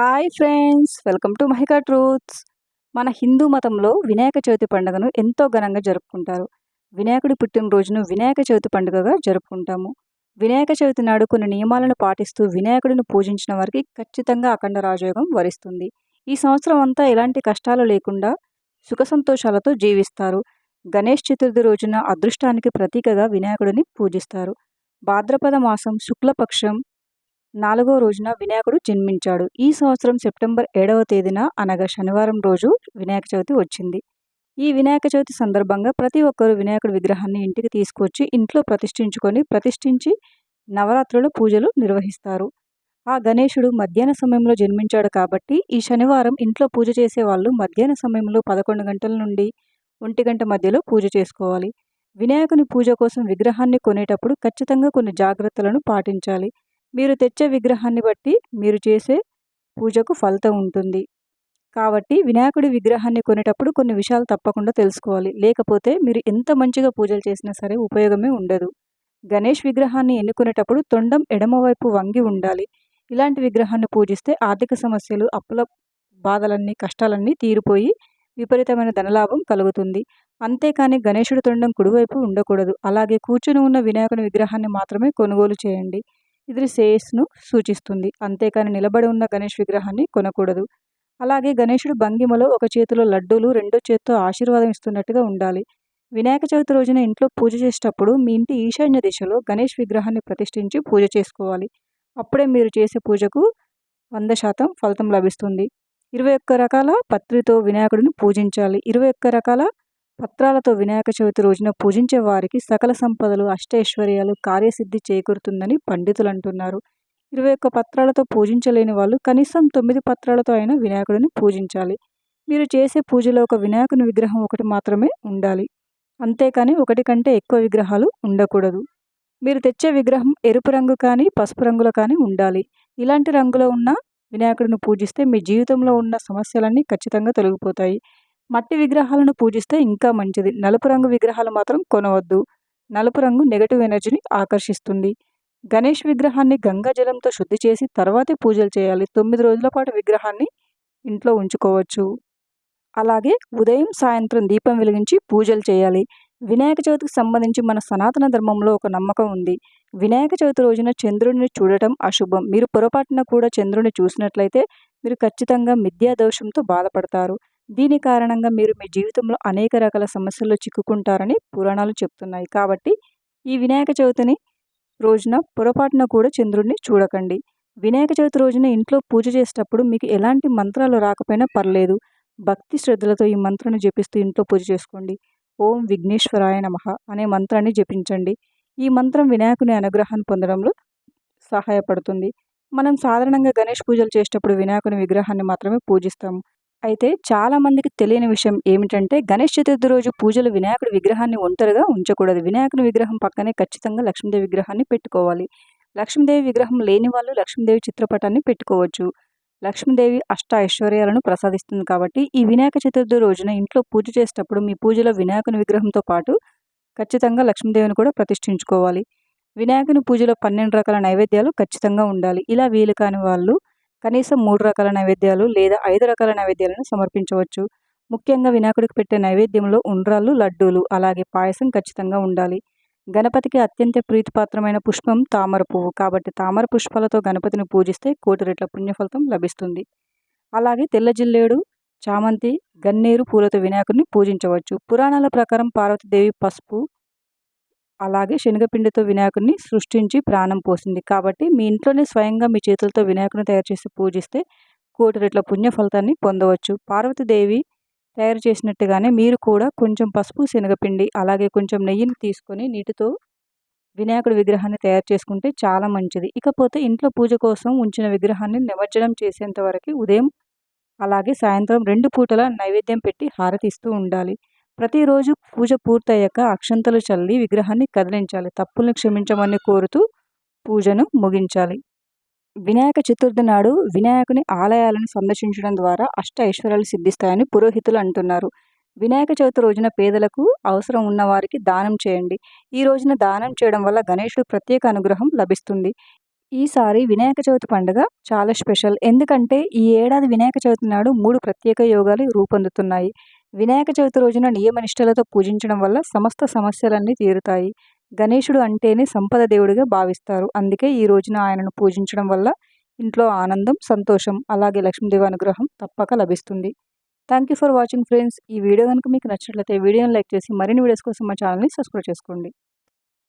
Hi friends welcome to Mahika truths. మన హిందూ మతంలో వినాయక చవితి పండుగను ఎంతో ఘనంగా జరుపుకుంటారు. వినాయకుడి పుట్టినరోజును వినాయక చవితి పండుగగా జరుపుకుంటాము. వినాయక చవితి నాడు కొన్ని నియమాలను పాటిస్తూ వినాయకుడిని పూజించిన వారికి ఖచ్చితంగా అఖండ రాజయోగం వరిస్తుంది. ఈ సంవత్సరం అంతా ఎలాంటి కష్టాలు లేకుండా సుఖ సంతోషాలతో జీవిస్తారు. గణేష్ చతుర్థి రోజున అదృష్టానికి ప్రతీకగా వినాయకుడిని పూజిస్తారు. భాద్రపద మాసం శుక్లపక్షం నాలుగో రోజున వినాయకుడు జన్మించాడు. ఈ సంవత్సరం సెప్టెంబర్ ఏడవ తేదీన అనగా శనివారం రోజు వినాయక చవితి వచ్చింది. ఈ వినాయక చవితి సందర్భంగా ప్రతి ఒక్కరు వినాయకుడి విగ్రహాన్ని ఇంటికి తీసుకొచ్చి ఇంట్లో ప్రతిష్ఠించుకొని ప్రతిష్ఠించి నవరాత్రుల పూజలు నిర్వహిస్తారు. ఆ గణేశుడు మధ్యాహ్న సమయంలో జన్మించాడు కాబట్టి ఈ శనివారం ఇంట్లో పూజ చేసే వాళ్ళు మధ్యాహ్న సమయంలో పదకొండు గంటల నుండి ఒంటి గంట మధ్యలో పూజ చేసుకోవాలి. వినాయకుని పూజ కోసం విగ్రహాన్ని కొనేటప్పుడు ఖచ్చితంగా కొన్ని జాగ్రత్తలను పాటించాలి. మీరు తెచ్చే విగ్రహాన్ని బట్టి మీరు చేసే పూజకు ఫలితం ఉంటుంది. కాబట్టి వినాయకుడి విగ్రహాన్ని కొనేటప్పుడు కొన్ని విషయాలు తప్పకుండా తెలుసుకోవాలి. లేకపోతే మీరు ఎంత మంచిగా పూజలు చేసినా సరే ఉపయోగమే ఉండదు. గణేష్ విగ్రహాన్ని ఎన్నుకునేటప్పుడు తొండం ఎడమవైపు వంగి ఉండాలి. ఇలాంటి విగ్రహాన్ని పూజిస్తే ఆర్థిక సమస్యలు అప్పుల బాధలన్నీ కష్టాలన్నీ తీరిపోయి విపరీతమైన ధనలాభం కలుగుతుంది. అంతేకాని గణేశుడి తొండం కుడివైపు ఉండకూడదు. అలాగే కూర్చుని ఉన్న వినాయకుని విగ్రహాన్ని మాత్రమే కొనుగోలు చేయండి. ఇది శ్రేయస్సును సూచిస్తుంది. అంతేకాని నిలబడి ఉన్న గణేష్ విగ్రహాన్ని కొనకూడదు. అలాగే గణేషుడు భంగిమలో ఒక చేతిలో లడ్డూలు రెండో చేతితో ఆశీర్వాదం ఇస్తున్నట్టుగా ఉండాలి. వినాయక చవితి రోజున ఇంట్లో పూజ చేసేటప్పుడు మీ ఇంటి ఈశాన్య దిశలో గణేష్ విగ్రహాన్ని ప్రతిష్ఠించి పూజ చేసుకోవాలి. అప్పుడే మీరు చేసే పూజకు వంద శాతం ఫలితం లభిస్తుంది. ఇరవై ఒక్క రకాల పత్రితో వినాయకుడిని పూజించాలి. ఇరవై ఒక్క రకాల పత్రాలతో వినాయక చవితి రోజున పూజించే వారికి సకల సంపదలు అష్టైశ్వర్యాలు కార్యసిద్ధి చేకూరుతుందని పండితులు అంటున్నారు ఇరవై ఒక్క పత్రాలతో పూజించలేని వాళ్ళు కనీసం తొమ్మిది పత్రాలతో అయినా వినాయకుడిని పూజించాలి. మీరు చేసే పూజలో ఒక వినాయకుని విగ్రహం ఒకటి మాత్రమే ఉండాలి. అంతేకాని ఒకటి కంటే ఎక్కువ విగ్రహాలు ఉండకూడదు. మీరు తెచ్చే విగ్రహం ఎరుపు రంగు కానీ పసుపు రంగులో కానీ ఉండాలి. ఇలాంటి రంగులో ఉన్న వినాయకుడిని పూజిస్తే మీ జీవితంలో ఉన్న సమస్యలన్నీ ఖచ్చితంగా తొలగిపోతాయి. మట్టి విగ్రహాలను పూజిస్తే ఇంకా మంచిది. నలుపు రంగు విగ్రహాలు మాత్రం కొనవద్దు. నలుపు రంగు నెగటివ్ ఎనర్జీని ఆకర్షిస్తుంది. గణేష్ విగ్రహాన్ని గంగా జలంతో శుద్ధి చేసి తర్వాతే పూజలు చేయాలి. తొమ్మిది రోజుల పాటు విగ్రహాన్ని ఇంట్లో ఉంచుకోవచ్చు. అలాగే ఉదయం సాయంత్రం దీపం వెలిగించి పూజలు చేయాలి. వినాయక చవితికి సంబంధించి మన సనాతన ధర్మంలో ఒక నమ్మకం ఉంది. వినాయక చవితి రోజున చంద్రుడిని చూడటం అశుభం. మీరు పొరపాటున కూడా చంద్రుడిని చూసినట్లయితే మీరు ఖచ్చితంగా మిథ్యా దోషంతో బాధపడతారు. దీని కారణంగా మీరు మీ జీవితంలో అనేక రకాల సమస్యల్లో చిక్కుకుంటారని పురాణాలు చెప్తున్నాయి. కాబట్టి ఈ వినాయక చవితిని రోజున పొరపాటున కూడా చంద్రుడిని చూడకండి. వినాయక చవితి రోజున ఇంట్లో పూజ చేసేటప్పుడు మీకు ఎలాంటి మంత్రాలు రాకపోయినా పర్లేదు. భక్తి శ్రద్ధలతో ఈ మంత్రాన్ని జపిస్తూ ఇంట్లో పూజ చేసుకోండి. ఓం విఘ్నేశ్వరాయ నమ అనే మంత్రాన్ని జపించండి. ఈ మంత్రం వినాయకుని అనుగ్రహాన్ని పొందడంలో సహాయపడుతుంది. మనం సాధారణంగా గణేష్ పూజలు చేసేటప్పుడు వినాయకుని విగ్రహాన్ని మాత్రమే పూజిస్తాము. అయితే చాలామందికి తెలియని విషయం ఏమిటంటే గణేష్ చతుర్థి రోజు పూజలు వినాయకుడి విగ్రహాన్ని ఒంటరిగా ఉంచకూడదు. వినాయకుని విగ్రహం పక్కనే ఖచ్చితంగా లక్ష్మీదేవి విగ్రహాన్ని పెట్టుకోవాలి. లక్ష్మీదేవి విగ్రహం లేని వాళ్ళు లక్ష్మీదేవి చిత్రపటాన్ని పెట్టుకోవచ్చు. లక్ష్మీదేవి అష్ట ఐశ్వర్యాలను ప్రసాదిస్తుంది కాబట్టి ఈ వినాయక చతుర్థి రోజున ఇంట్లో పూజ చేసేటప్పుడు మీ పూజలో వినాయకుని విగ్రహంతో పాటు ఖచ్చితంగా లక్ష్మీదేవిని కూడా ప్రతిష్ఠించుకోవాలి. వినాయకుని పూజలో పన్నెండు రకాల నైవేద్యాలు ఖచ్చితంగా ఉండాలి. ఇలా వీలు కాని వాళ్ళు కనీసం మూడు రకాల నైవేద్యాలు లేదా ఐదు రకాల నైవేద్యాలను సమర్పించవచ్చు. ముఖ్యంగా వినాయకుడికి పెట్టే నైవేద్యంలో ఉండ్రాళ్ళు లడ్డూలు అలాగే పాయసం ఖచ్చితంగా ఉండాలి. గణపతికి అత్యంత ప్రీతిపాత్రమైన పుష్పం తామర పువ్వు. కాబట్టి తామర పుష్పాలతో గణపతిని పూజిస్తే కోటి రెట్ల పుణ్యఫలితం లభిస్తుంది. అలాగే తెల్ల జిల్లేడు చామంతి గన్నేరు పూలతో వినాయకుడిని పూజించవచ్చు. పురాణాల ప్రకారం పార్వతీదేవి పసుపు అలాగే శనగపిండితో వినాయకుడిని సృష్టించి ప్రాణం పోసింది. కాబట్టి మీ ఇంట్లోనే స్వయంగా మీ చేతులతో వినాయకుని తయారు చేసి పూజిస్తే కోటి రెట్ల పుణ్య ఫలితాన్ని పొందవచ్చు. పార్వతీదేవి తయారు చేసినట్టుగానే మీరు కూడా కొంచెం పసుపు శనగపిండి అలాగే కొంచెం నెయ్యిని తీసుకొని నీటితో వినాయకుడి విగ్రహాన్ని తయారు చేసుకుంటే చాలా మంచిది. ఇకపోతే ఇంట్లో పూజ కోసం ఉంచిన విగ్రహాన్ని నిమజ్జనం చేసేంత వరకు ఉదయం అలాగే సాయంత్రం రెండు పూటల నైవేద్యం పెట్టి హారతిస్తూ ఉండాలి. ప్రతిరోజు పూజ పూర్తయ్యాక అక్షంతలు చల్లి విగ్రహాన్ని కదిలించాలి. తప్పుల్ని క్షమించమని కోరుతూ పూజను ముగించాలి. వినాయక చతుర్థి నాడు వినాయకుని ఆలయాలను సందర్శించడం ద్వారా అష్ట ఐశ్వర్యాలు సిద్ధిస్తాయని పురోహితులు అంటున్నారు. వినాయక చవితి రోజున పేదలకు అవసరం ఉన్న వారికి దానం చేయండి. ఈ రోజున దానం చేయడం వల్ల గణేశుడు ప్రత్యేక అనుగ్రహం లభిస్తుంది. ఈసారి వినాయక చవితి పండుగ చాలా స్పెషల్. ఎందుకంటే ఈ ఏడాది వినాయక చవితి నాడు మూడు ప్రత్యేక యోగాలు రూపొందుతున్నాయి. వినాయక చవితి రోజున నియమనిష్టలతో పూజించడం వల్ల సమస్త సమస్యలన్నీ తీరుతాయి. గణేశుడు అంటేనే సంపద దేవుడిగా భావిస్తారు. అందుకే ఈ రోజున ఆయనను పూజించడం వల్ల ఇంట్లో ఆనందం సంతోషం అలాగే లక్ష్మీదేవి అనుగ్రహం తప్పక లభిస్తుంది. Thank you for watching friends ఈ వీడియో కనుక మీకు నచ్చినట్లయితే వీడియోని లైక్ చేసి మరిన్ని వీడియోస్ కోసం మా ఛానల్ని సబ్స్క్రైబ్ చేసుకోండి.